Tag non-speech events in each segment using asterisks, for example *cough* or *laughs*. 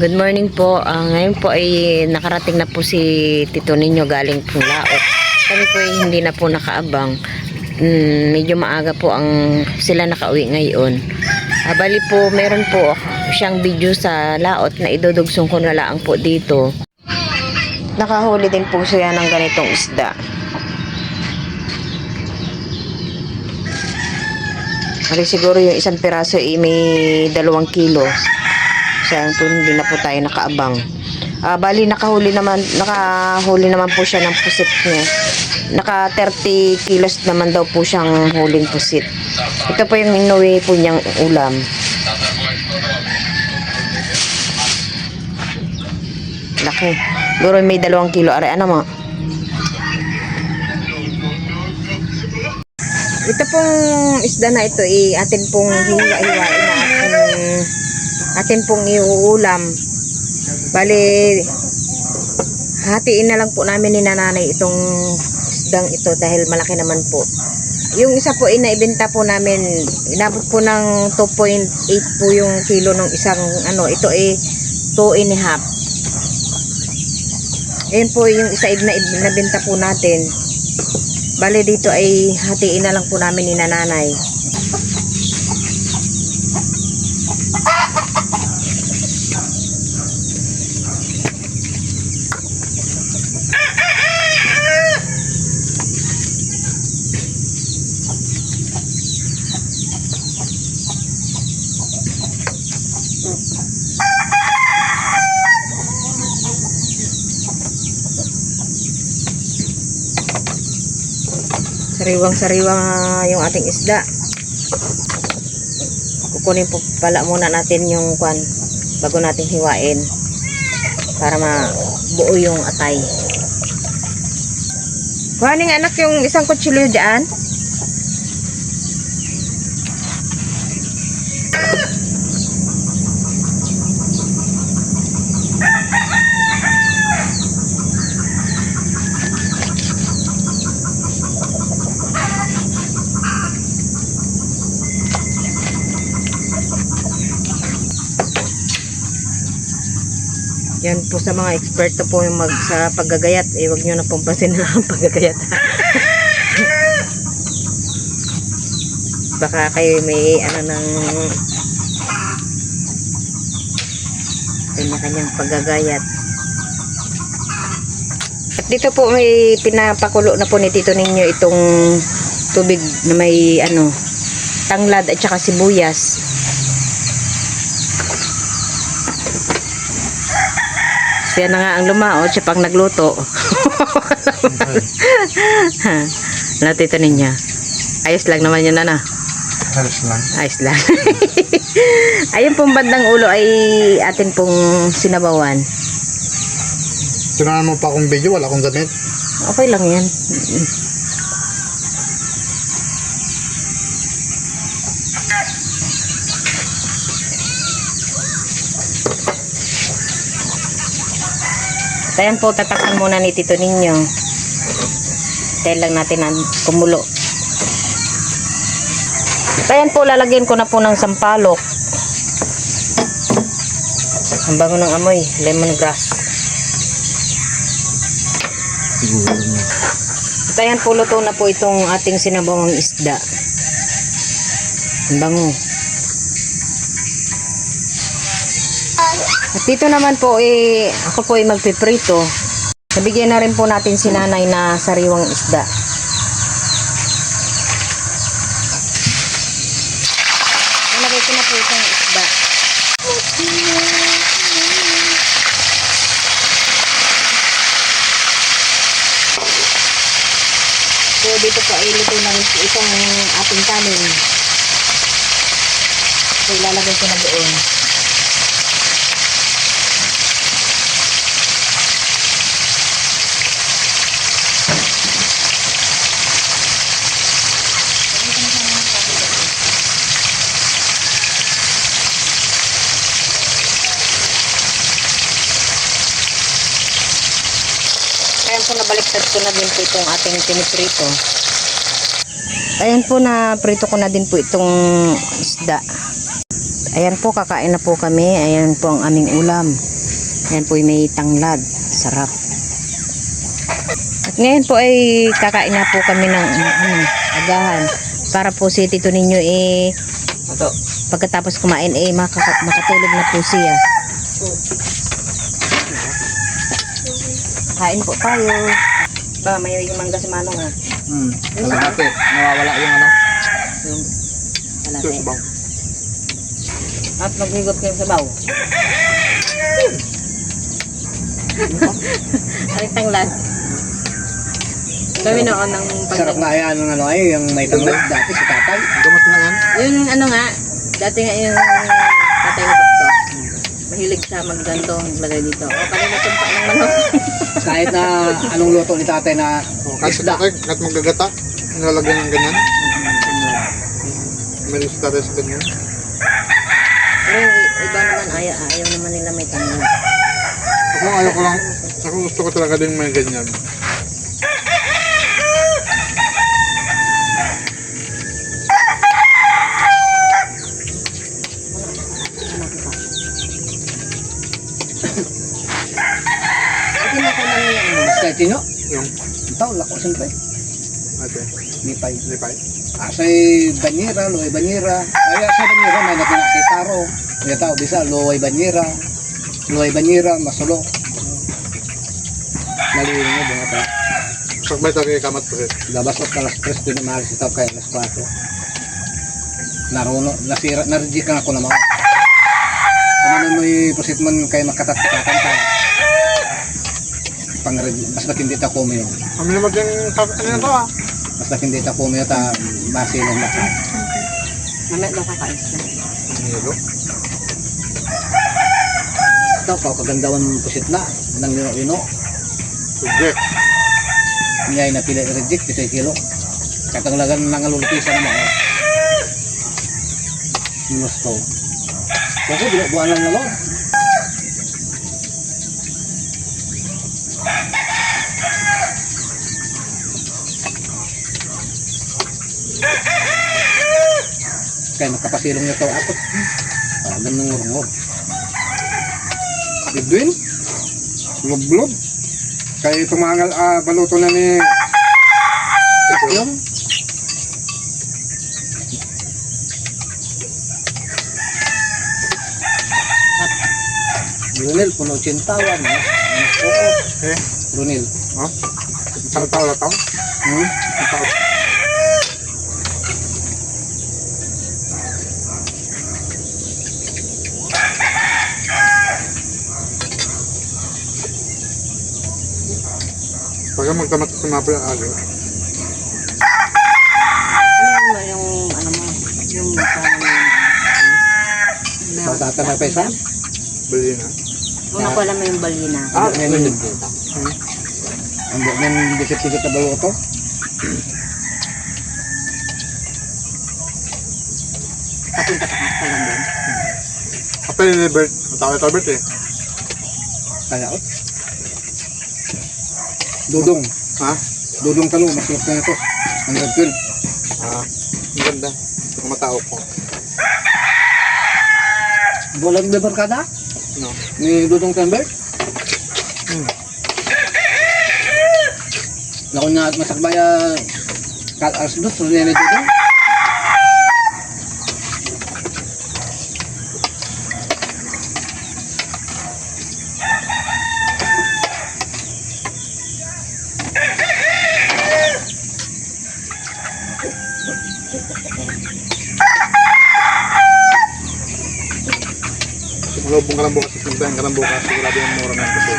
Good morning po. Ah, ngayon po ay nakarating na po si Tito Ninyo galing pong laot. Kami po ay hindi na po nakaabang. Mm, medyo maaga po ang sila nakauwi ngayon. Ah, bali po, meron po siyang video sa laot na idudugsong ko na lang po dito. Nakahuli din po siya ng ganitong isda. Bali siguro yung isang piraso ay may dalawang kilo. Kaya po hindi na po tayo nakaabang. Ah, bali nakahuli naman nakahuli naman po siya ng pusit niya. Naka 30 kilos naman daw po siyang huling pusit. Ito po yung inuwi po niyang ulam. Laki. Siguro may dalawang kilo. Are, ano mo? Ito pong isda na ito, eh, atin pong hiwa-hiwain na atin pong iuulam. Bali, hatiin na lang po namin ni nanay itong isdang ito dahil malaki naman po. Yung isa po ay naibenta po namin, inabot po ng 2.8 po yung kilo ng isang ano, ito ay 2 and a half. Ayan po yung isa na- nabenta po natin. Bale dito ay hatiin na lang po namin ni nanay. Sariwang sariwang yung ating isda. Kukunin po pala muna natin yung kwan bago natin hiwain para mabuo yung atay. Kuhanin anak yung isang kutsilyo dyan. Yan po sa mga eksperto po yung mag sa paggagayat. Eh, wag nyo na pumpasin na ang *laughs* paggagayat. Baka kayo may ano ng kanya-kanyang paggagayat. At dito po may pinapakulo na po ni Tito ninyo itong tubig na may ano tanglad at saka sibuyas. Siya na nga ang lumao, siya pang nagluto. *laughs* Natito ninyo. Ayos lang naman yun, ana. Halos lang. Ayos lang. *laughs* Ayun pong bandang ulo ay atin pong sinabawan. Tunahan mo pa akong video, wala akong gamit. Okay lang yan. Ayan po, tatakpan muna ni Tito Ninyo. Tayo lang natin ang kumulo. Ayan po, lalagyan ko na po ng sampalok. Ang bango ng amoy, lemongrass. At ayan po, luto na po itong ating sinabawang isda. Ang bango. At dito naman po, eh, ako po ay magpiprito. Nabigyan na rin po natin si nanay na sariwang isda. Nalagay ko na po itong isda. So, dito po ay luto na itong ating kanin. So, ilalagay ko na doon. Kaya po nabaliktad ko na din po itong ating piniprito. Ayan po na prito ko na din po itong isda. Ayan po, kakain na po kami. Ayan po ang aming ulam. Ayan po may tanglad. Sarap. At ngayon po ay kakain na po kami ng ano, agahan. Para po si Tito ninyo eh, pagkatapos kumain eh, makatulog na po siya. Kain po tayo. Ba, may mangga si Manong ha. Hmm. Kalahati. Nawawala yung ano. Yung Ito kalate. sa bang. At maghigop kayo sa baw. *laughs* Ay, tanglad. Kami noon ng Sarap nga yan ng ano ay, yung may tanglad dati si tatay. Gamot na yan. Yun yung ano nga, dati nga yung tatay to. Mahilig siya magganto, maglagay dito. O, kanina tumpa ng *laughs* manok. Kahit na anong luto ni tatay na O, kahit isda. tatay, kahit magagata, nilalagyan ng ganyan. May sa tatay sa ganyan. Pero yung iba naman, ayaw, ayaw naman nila may tanglad. Ako ayaw ko lang, ako gusto ko talaga din may ganyan. Yung sino. Yung, Ito, lako siyempre. ate, Lipay. lipay. Asay banyera, luway banyera. Ay, sa banyera may nakinak si taro. Kaya tao, bisa, luway banyera. Luway banyera, masulo. Naliwin mo, bunga pa. Pagbay tayo kay kamat po eh. Labas at alas 3 din na mahal si tao kaya alas 4. Naruno, nasira, nareject ka na ako naman. Ano mo ipusit man kayo makatatakakan ka. Pang basta hindi ta kumiyo. Kami naman din, ano na to ah. Basta hindi ta kumiyo ta masilong lahat. Mamaya daw kakain sila. Ang hilo. Ito, kagandawan mo pusit na. Nang lino-lino. Subject. Niyay na pila reject, 10 kilo. Katanglagan ng alulupisa naman. Oh. Gusto. Kasi buwan lang na lo. Kaya nakapasilong niya ito ako. Ah, ganun ng ngurngor. Edwin? Lublob? Kaya tumangal, ah, baluto na ni... Yung Brunel, puno chintawan. Oo. Eh, Brunel. ha? Isang tao na tao? Hmm? Isang tao. Pagka magtamat sa mga pala-alo, Ano yung, yung ano mo, yung parang Sa tata na pesa? bali na. Una ko alam mo yung balina. Ah, ngayon. Hmm. Ang buwan ng bisit-bisit na baluto. Kapunta ka pa lang. Kapag ni Bert, matawag ito Bert eh. Kaya oh. Dudong. Ha? Dudong talo, mas laki na ito. Ang nagpil. Ah, ang ganda. Ang matao ko. Bulag na barkada? No. Ni Dudong Tember? Hmm. Naku na at masakbaya kat alas dos, rin ni Dudong. Ka lang bukas, susuntahin ka lang bukas, sigurado yung mura na yung kasi.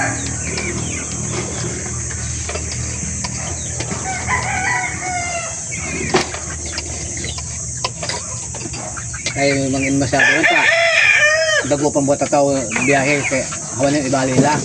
Kaya mangin masyado rin pa. Dago pang buhat tao biyahe kaya hawan yung ibali lang.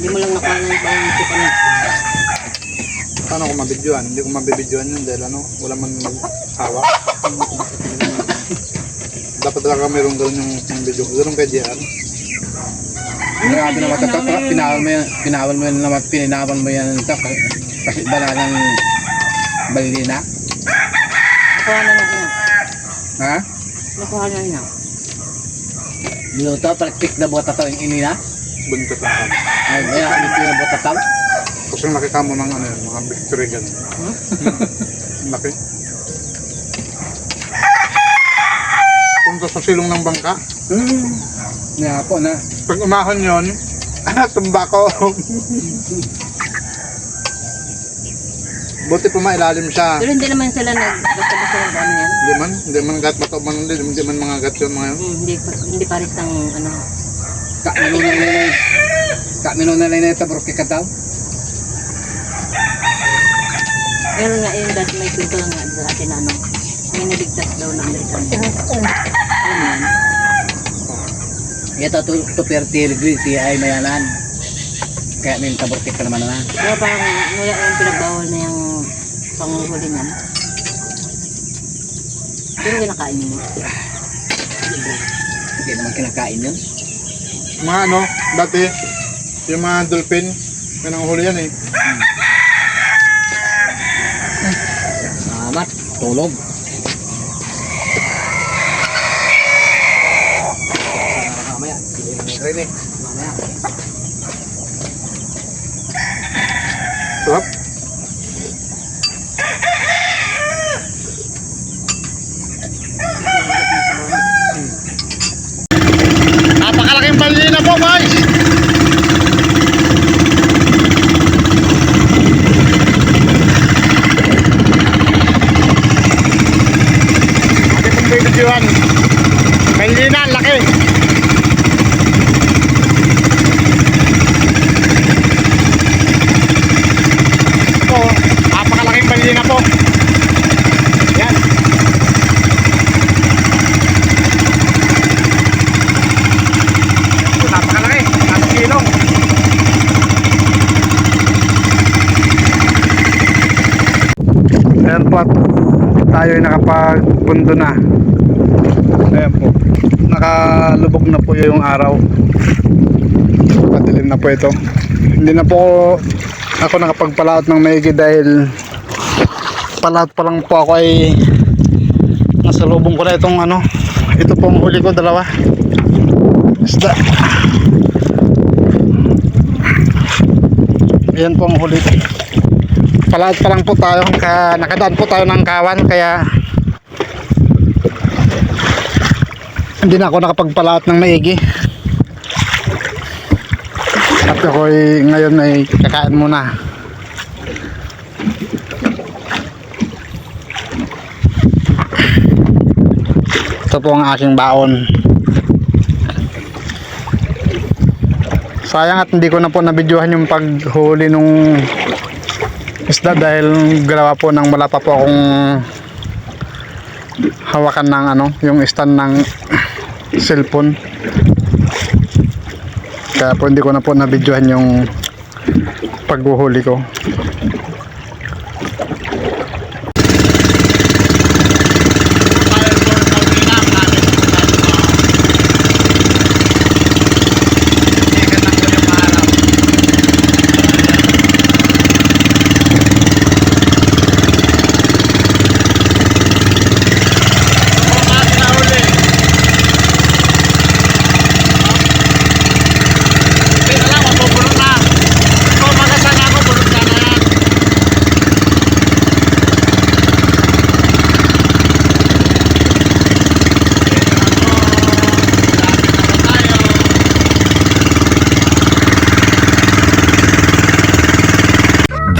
Hindi mo lang nakuha ng ibang chicken. Paano ko mabidyoan? Hindi ko mabibidyoan yun dahil ano, wala man mag-hawak. Dapat talaga mayroong gano'n yung, yung video. Gano'n kay JR. Grabe naman ito. Pinawal mo yan. Pinawal mo yan naman. Pinawal mo yan ito. Kasi bala ng balina. Nakuha na niya. Ha? Nakuha na niya. Luto, palaktik na buhat ito yung inina. Buntot ang kami. Ay, kaya ito yung buhat ito. Kasi nakita mo ng ano yun, mga victory gun. Laki. Punta sa silong ng bangka. Hmm. Nga po na. Pag umahon yun, tumba ko. Buti pa mailalim siya. Pero hindi naman sila nag basta-basta ng ano yan. Hindi man, hindi man gat bato man hindi, hindi man mga gat yun mga yun. Hmm, hindi hindi pares ng ano. Kak minunay na na. Kak minunay na ito. Bro, kikataw. Meron nga yung dati may kwento nga sa atin ano. May naligtas daw. Alam mo yan? Ito, to, to 30 degrees. Siya ay mayanan. Kaya may tabortik ka naman na. Pero parang wala yung pinagbawal na yung panguhuli niyan. Pero kinakain niyo. Hindi naman kinakain yun. Mga ano, dati, yung mga dolphin, may nanguhuli yan eh. Salamat. Tulog. Mamaya. Mamaya. Mamaya. Sarap. Napakalaking balina po guys! Ating pong bibidyohan. Balina, ang laki! po, napakalaking balina po. Yan. Ito, napakalaki, kilong. Ayan po at tayo ay nakapagpundo na. Ayan po. Nakalubog na po yung araw. Padilim na po ito. Hindi na po ako nakapagpalaot ng maigi dahil palaot pa lang po ako ay nasa lubong ko na itong ano ito pong huli ko dalawa isda yan po ang huli palaot pa lang po tayo kaya nakadaan po tayo ng kawan kaya hindi na ako nakapagpalaot ng maigi at ako ngayon ay kakain muna. Ito po ang aking baon. Sayang at hindi ko na po nabidyohan yung paghuli nung isda dahil galawa po nang wala pa po akong hawakan ng ano, yung stand ng cellphone. Kaya po hindi ko na po nabidyohan yung paghuhuli ko.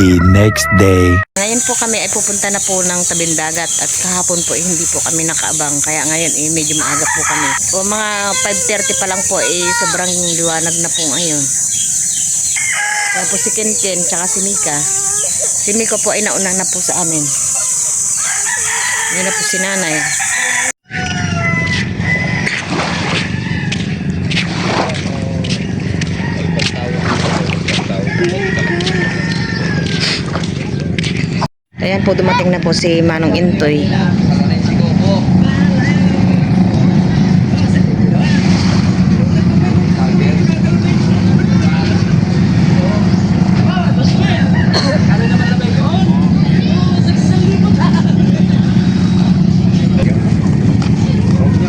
The next day. Ngayon po kami ay pupunta na po ng tabing dagat at kahapon po eh, hindi po kami nakaabang kaya ngayon eh, medyo maaga po kami. O mga 5.30 pa lang po eh sobrang liwanag na po ngayon. Po si Ken Ken tsaka si Mika. Si Miko po ay nauna na po sa amin. Ngayon na po si nanay. Ayan po dumating na po si Manong Intoy.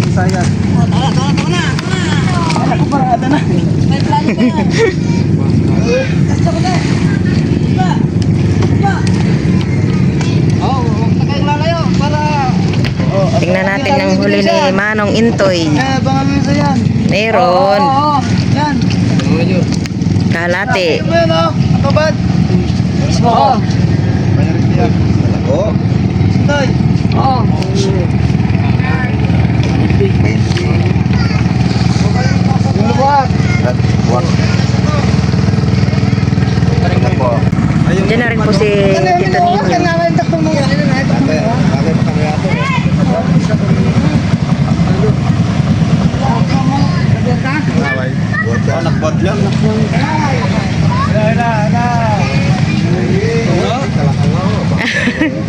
Bisaya. Ako parang ata na. Oh, huwag na kayong lalayo para Oh, Tingnan natin ang huli ni Manong Intoy. Eh, bangal mo isa yan. Meron. Oo, oo, yan. Kalate. Ano yan, oh? Kabad. Oo. Oo. Sintay. Oo. Yung luwag. Diyan na rin po si Tito Nino.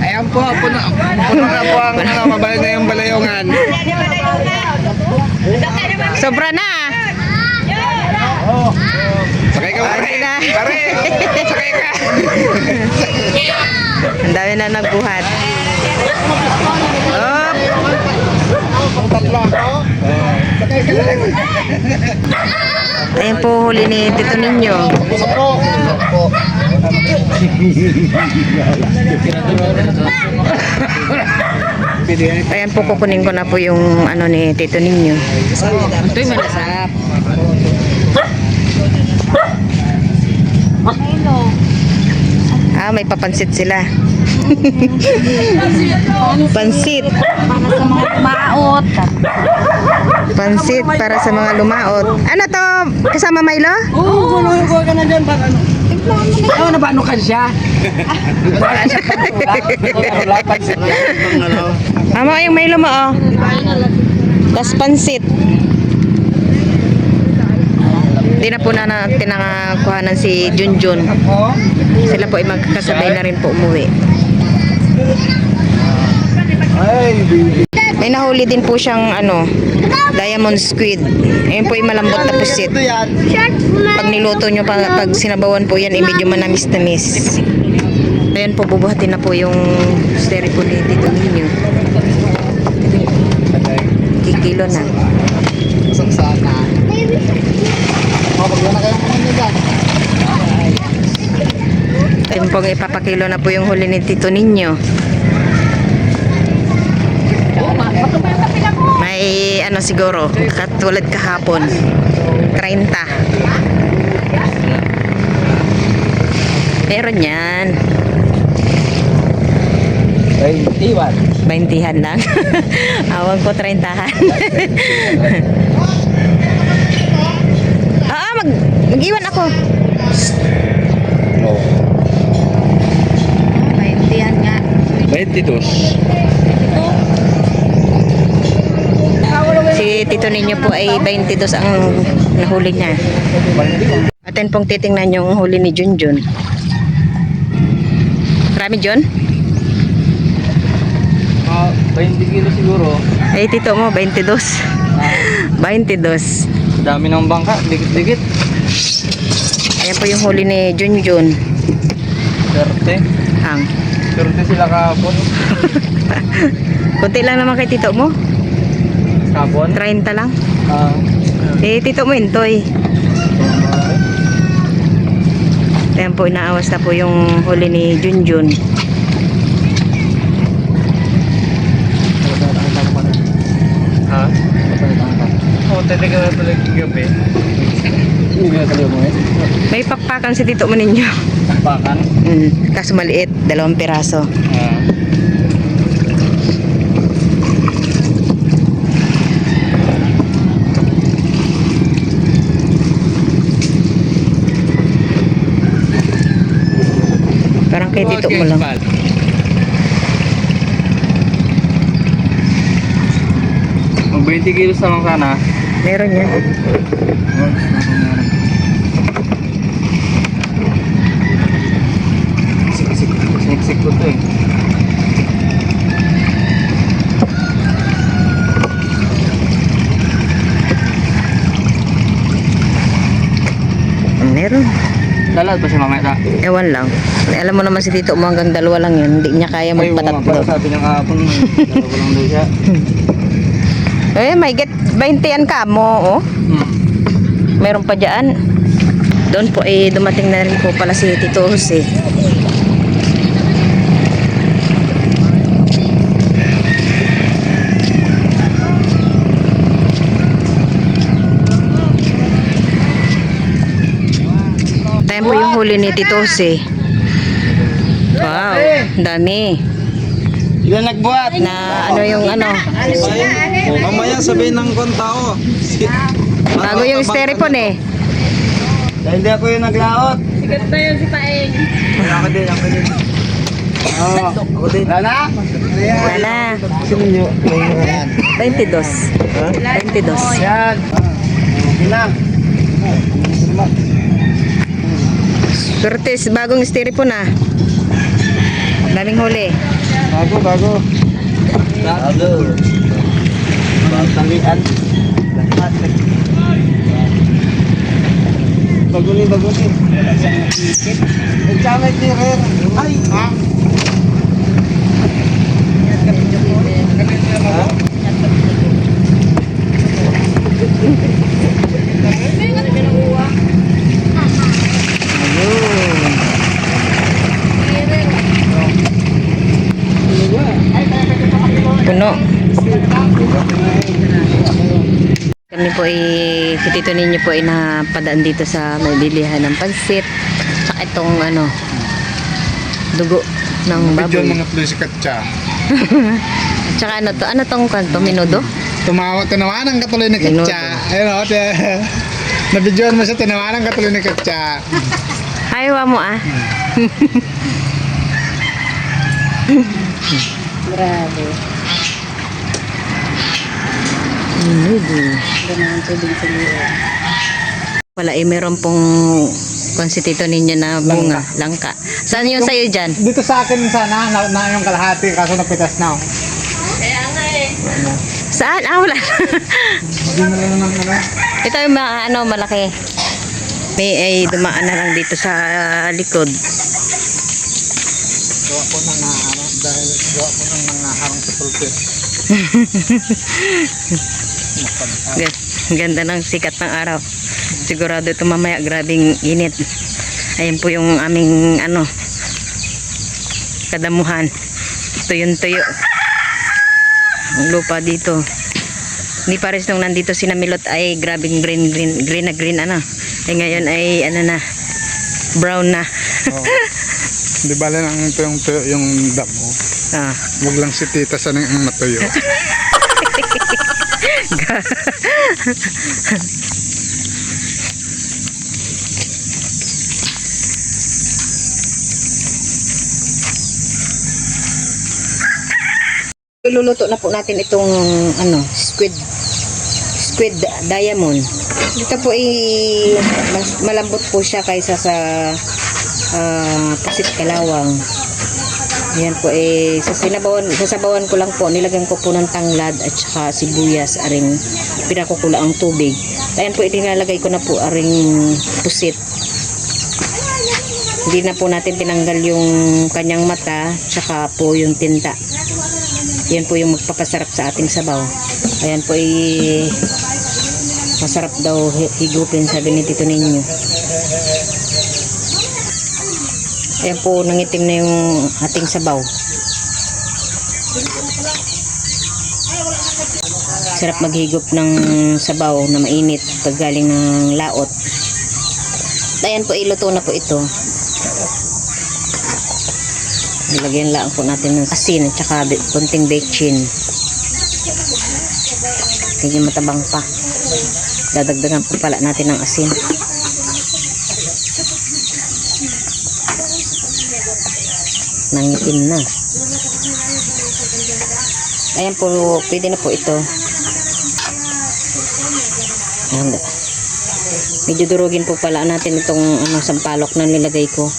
Ayan po, puno, puno na po ang ano, mabalik na yung balayongan. Sobra na. Sakay ka, pare. Na. Pare, sakay ka. Ang dami na nagbuhat. Op. Ayan po huli ni Tito Ninyo. Ayan po kukunin ko na po yung ano ni Tito Ninyo. Ito'y malasap. Ah, may papansit sila. *laughs* Pansit. Maot. Pansit para sa mga lumaot. Ano to? Kasama Milo? Oo, guluhin ko ka na dyan para ano. Oo, nabano ka siya. *laughs* Amo yung Milo mo oh. Tapos pansit. Hindi na po na natin nakakuhanan si Junjun. Sila po ay magkasabay na rin po umuwi. May nahuli din po siyang ano, diamond squid. Ayun po yung malambot na pusit. Pag niluto nyo, pag, pag sinabawan po yan, eh, medyo manamis-namis. Ayan po, bubuhatin na po yung steri po ni Tito Ninyo. Kikilo na. Isang sana. Pag na kayo mga dyan. Ayun pong ipapakilo na po yung huli ni Tito Ninyo. May ano siguro, katulad kahapon. 30. Meron yan. Ay, iwan. 20han lang. Awag ko 30han. ah, mag mag-iwan ako. Oh. 20han nga. 22. Si Tito ninyo po ay 22 ang nahuli niya. Atin pong titingnan yung huli ni Junjun. Marami Jun? Ah, 20 kilo siguro. Ay tito mo, 22. 22. Dami ng bangka, dikit-dikit. Ayan po yung huli ni Junjun. 30. Ang. 30 sila kahapon. *laughs* Kunti lang naman kay tito mo. Kahapon? 30 lang. Ah. Eh, tito mo intoy. Ayan po, inaawas na po yung huli ni Junjun. Oo, talaga na pala yung gabi. Eh. May pakpakan si tito mo ninyo. Bakbakan. Mm, kaso maliit, dalawang piraso. Ah. Parang kay tito mo lang. 20 kilos naman ka na. Meron yan. Siksik ko to eh. Meron. Dalat ba si mamaya ta? Ewan lang. Alam mo naman si tito mo hanggang dalawa lang yun. Hindi niya kaya Ay, magpatatlo. mga sabi niya kahapon. *laughs* Dalawa lang daw siya. *laughs* Eh, may get 20 yan ka mo, oh. Hmm. Meron pa dyan. Doon po eh, dumating na rin po pala si Tito Jose. Tayo po yung huli ni Tito Jose. Wow, dami. Ilan nagbuhat? Na ano yung ano, Mamaya sabihin ng kontao. bago yung styrofoam eh. Dahil hindi ako yung naglaot. Sikat na yun si Paeng. Ako din, ako din. Oo, ako din. Lana? Wala. Sino nyo? Ayan. 22. 22. Yan. Okay na. Surtis, bagong styrofoam na. Daming huli. Bago, bago. Bago. Bagtalian. Bago ni, bago ni. Nagkamit ni Rer. Ay! Ha? Puno. Kami po ay, si Tito ninyo po ay napadaan dito sa may bilihan ng pansit. Tsaka itong ano, dugo ng Video baboy. mga tuloy si Katsa. *laughs* Tsaka ano to, ano tong kanto, minudo? Tumawa, tinawanan ka tuloy ni. Katsa. Ayun o, te. *laughs* Nabidyoan mo siya, tinawanan ka tuloy ni Katsa. Ayaw mo ah. *laughs* Grabe. Minudo. Wala eh, meron pong konsitito ninyo na bunga, langka. Saan yung sayo dyan? Dito sa akin sana, na, na yung kalahati, kaso napitas na. oh. Saan? Ah, wala. Hindi na lang ng ano. Ito yung mga ano, malaki. May ay dumaan na lang dito sa likod. Gawa ko ng naharang, dahil gawa ko ng nangaharang sa pulpit. *laughs* Ga- Ganda ng sikat ng araw. Sigurado ito mamaya grabing init. Ayan po yung aming ano kadamuhan. Tuyong tuyo. Ang lupa dito. Hindi pares nung nandito si Namilot ay grabing green green green na green ano. Eh ngayon ay ano na brown na. Oo. Di ba lang ang tuyong tuyo yung damo. ah. Huwag lang si tita sa nang ang natuyo. *laughs* Iluluto na po natin itong ano, squid squid diamond. Dito po ay malambot po siya kaysa sa ah, pusit kalawang. Yan po eh sa sinabawan, sasabawan ko lang po, nilagyan ko po ng tanglad at saka sibuyas aring pinakukula ang tubig. Ayan po itinalagay ko na po aring pusit. Hindi na po natin tinanggal yung kanyang mata, tsaka po yung tinta. Yan po yung magpapasarap sa ating sabaw. Ayan po ay masarap daw hi- higupin sabi ni Tito Ninyo. Ayan po nangitim na yung ating sabaw. Sarap maghigop ng sabaw na mainit pag galing ng laot. Ayan po iluto na po ito. Nilagyan lang po natin ng asin at saka konting bechin. Medyo matabang pa. Dadagdagan po pala natin ng asin. Nangitim na. Ayan po, pwede na po ito. Ayan. Medyo durugin po pala natin itong ano, sampalok na nilagay ko.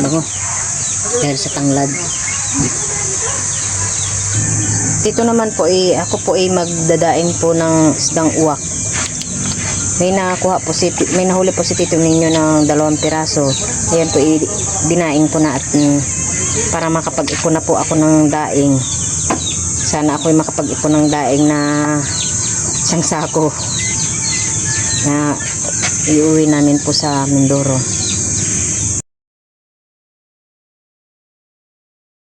Bango. Dahil sa tanglad. Dito naman po eh, ako po ay magdadaing po ng isdang uwak. May nakuha po si may nahuli po si Tito ninyo ng dalawang piraso. Ayan po dinaing ko na at para makapag-ipon na po ako ng daing. Sana ako'y makapag-ipon ng daing na isang sako na iuwi namin po sa Mindoro.